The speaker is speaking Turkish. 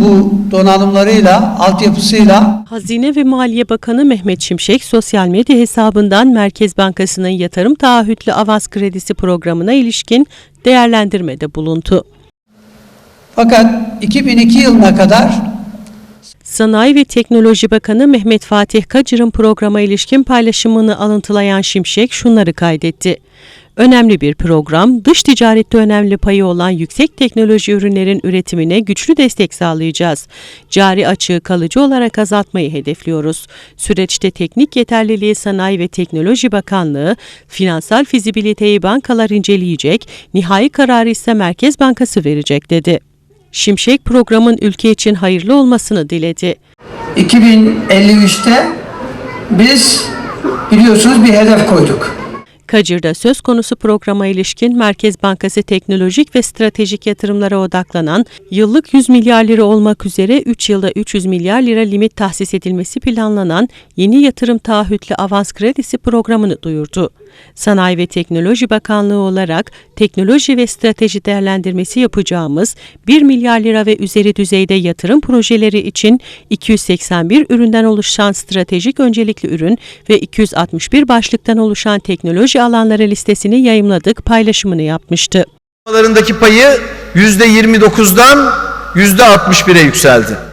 bu donanımlarıyla, altyapısıyla Hazine ve Maliye Bakanı Mehmet Şimşek sosyal medya hesabından Merkez Bankası'nın yatırım taahhütlü avans kredisi programına ilişkin değerlendirmede bulundu. fakat 2002 yılına kadar Sanayi ve Teknoloji Bakanı Mehmet Fatih Kacır'ın programa ilişkin paylaşımını alıntılayan Şimşek şunları kaydetti. Önemli bir program, dış ticarette önemli payı olan yüksek teknoloji ürünlerin üretimine güçlü destek sağlayacağız. Cari açığı kalıcı olarak azaltmayı hedefliyoruz. Süreçte teknik yeterliliği Sanayi ve Teknoloji Bakanlığı, finansal fizibiliteyi bankalar inceleyecek, nihai kararı ise Merkez Bankası verecek dedi. Şimşek programın ülke için hayırlı olmasını diledi. 2053'te biz biliyorsunuz bir hedef koyduk. Kacır'da söz konusu programa ilişkin Merkez Bankası teknolojik ve stratejik yatırımlara odaklanan yıllık 100 milyar lira olmak üzere 3 yılda 300 milyar lira limit tahsis edilmesi planlanan yeni yatırım taahhütlü avans kredisi programını duyurdu. Sanayi ve Teknoloji Bakanlığı olarak teknoloji ve strateji değerlendirmesi yapacağımız 1 milyar lira ve üzeri düzeyde yatırım projeleri için 281 üründen oluşan stratejik öncelikli ürün ve 261 başlıktan oluşan teknoloji alanları listesini yayımladık paylaşımını yapmıştı. payı %29'dan %61'e yükseldi.